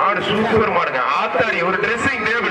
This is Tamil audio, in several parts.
மாடு சூப்பர் மாடுங்க. ஆத்தாடி ஒரு டிரெஸ்ஸிங் டேபிள்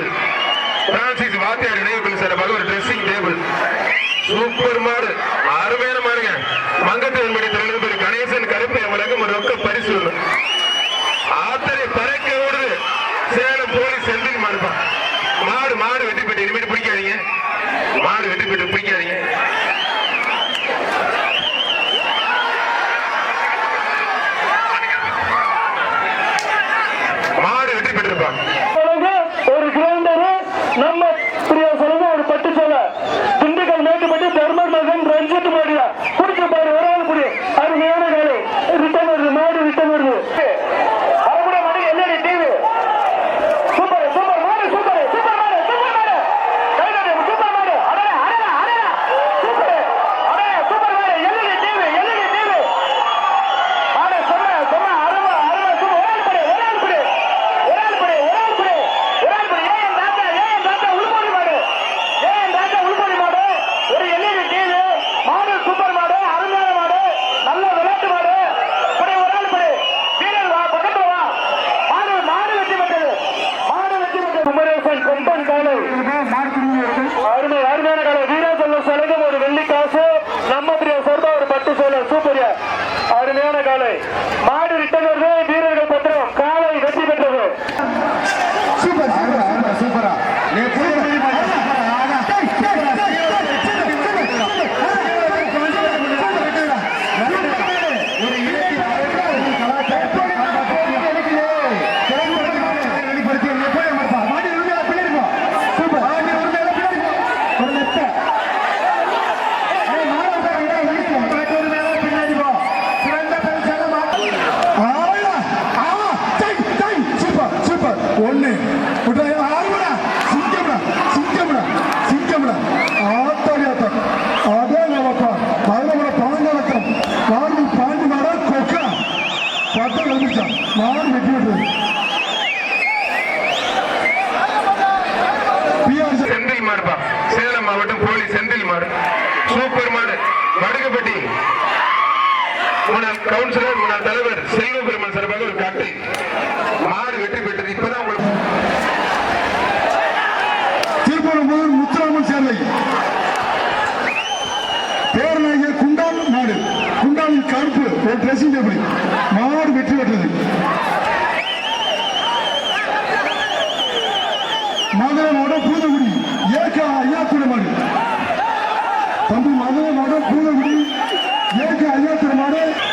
போலி செந்தில் மாடு சூப்பர் மாடு வடுகப்பட்டி முன்னாள் கவுன்சிலர் முன்னாள் தலைவர் செல்வ பெருமாள் சார்பாக ஒரு காட்டு மாடு வெற்றி பெற்றது. இப்பதான் உங்களுக்கு திருப்பரம்பூர் முத்துராமன் சேவை. பேரநாயக குண்டான் மாடு. குண்டானின் கருப்பு ஒரு டிரெஸ்ஸிங் டேபிள் மாடு வெற்றி பெற்றது. மதுரை பூதகுடி ஏக்கா ஐயா হবে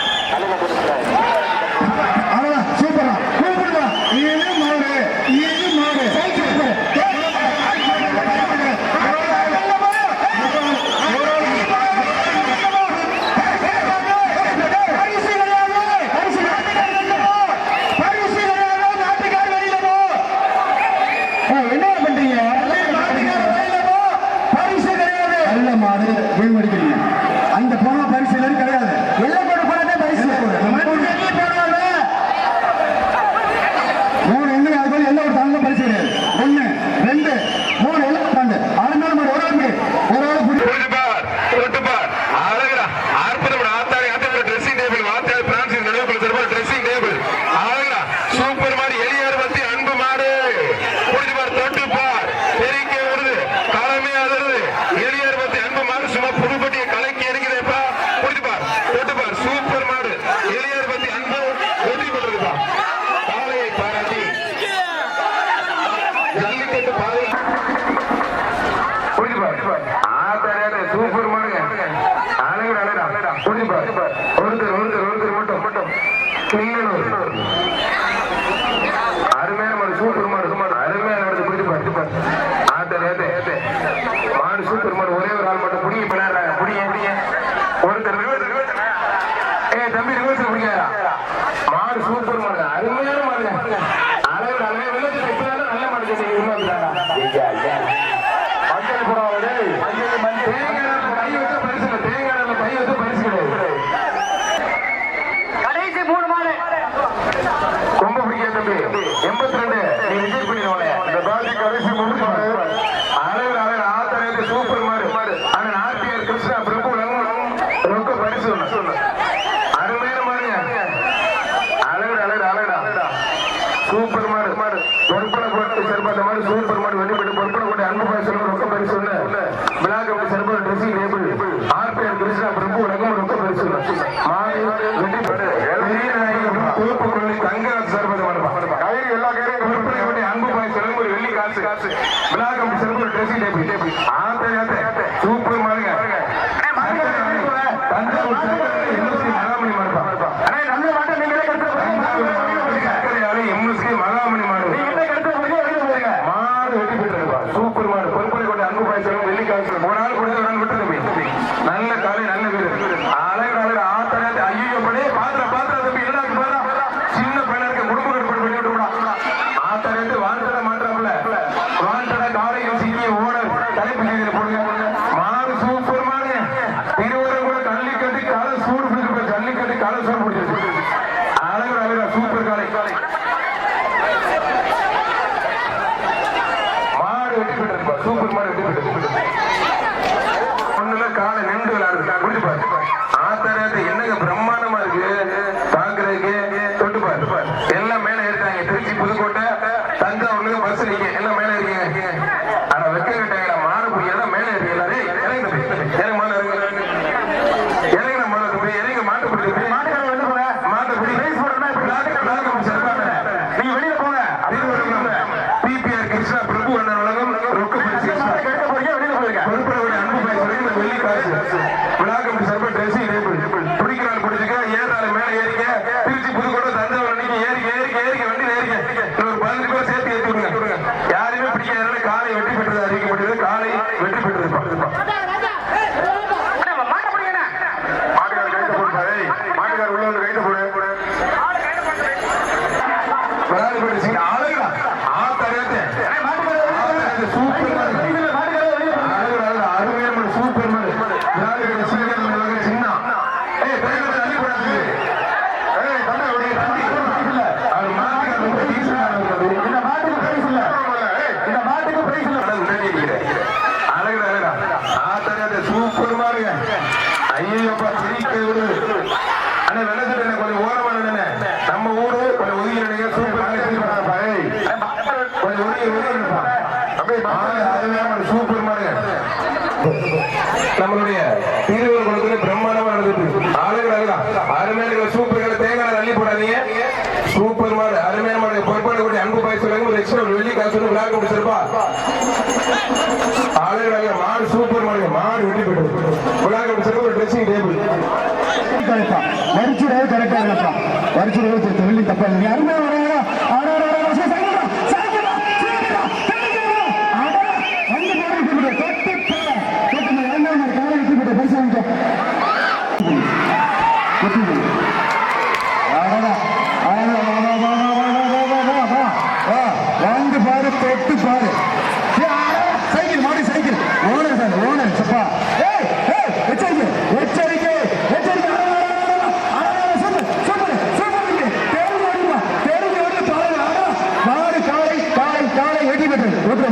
経て。உடனடியாக சூப்பர் கொஞ்சம் உரிய உரிய சூப்பர் நம்மளுடைய திருவள்ளுவர் குளத்துல பிரம்மாண்டமா நடந்துட்டு ஆளுகளாக அருமையான சூப்பர்களை தேங்காய் அள்ளி போடாதீங்க. சூப்பர் மாடு அருமையான மாடு பொறுப்பாடு கூட அன்பு பாய்ச்சலும் சொல்லுங்க. ஒரு எக்ஸ்ட்ரா வெள்ளி காசு விளாக்க முடிச்சிருப்பா ஆளுகளாக மாடு சூப்பர் மாடுங்க மாடு வெட்டி போயிட்டு விளாக்க முடிச்சிருக்க ஒரு ட்ரெஸ்ஸிங் டேபிள் கரெக்டா. வரிச்சு கரெக்டா வரிச்சு தொட்டு பாரு தொட்டு பாரு. சைக்கிள் மாடி சைக்கிள். ஓனர் சார் ஓனர் சப்பா. எச்சரிக்கை எச்சரிக்கை எச்சரிக்கை.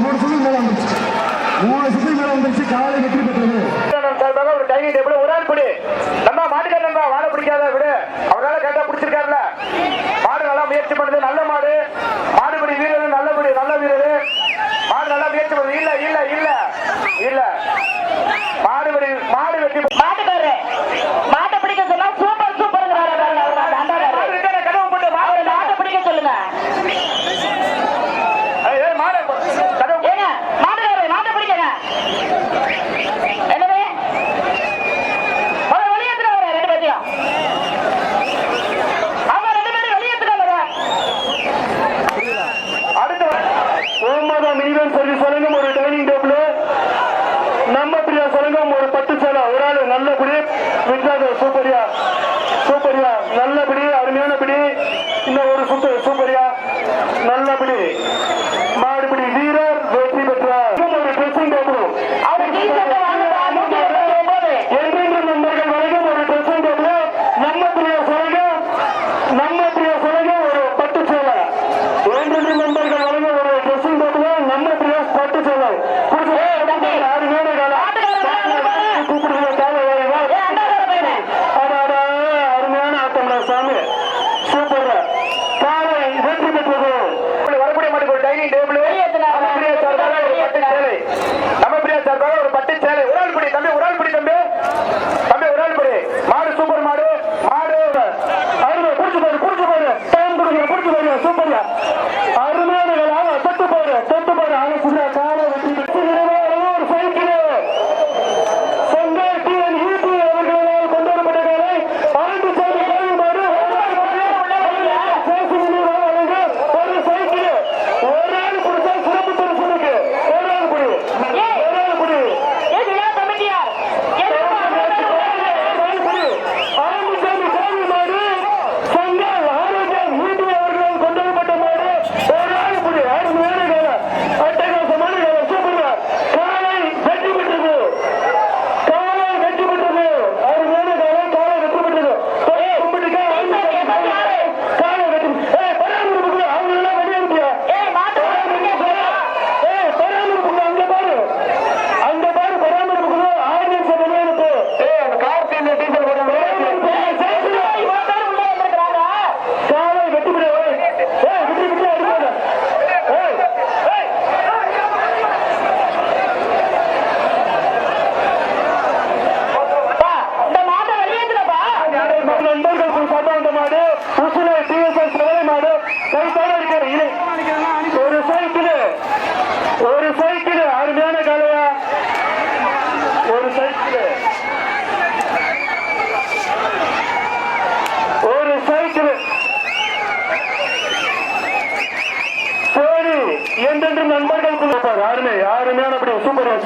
மூணு சுத்தி மேல வந்துருச்சு. மூணு சுத்தி மேல வந்துருச்சு காலை வெற்றி பெற்றது. சார்பாக ஒரு ஒரு ஆள் பிடி நம்ம மாட்டுக்கார நண்பா வாழை பிடிக்காத விடு. அவரால் கரெக்டா பிடிச்சிருக்காருல. tanto banana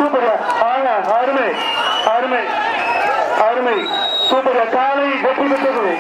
சூப்பர் அருமை அருமை அருமை. சூப்பர் காலை வெற்றி பெற்றது.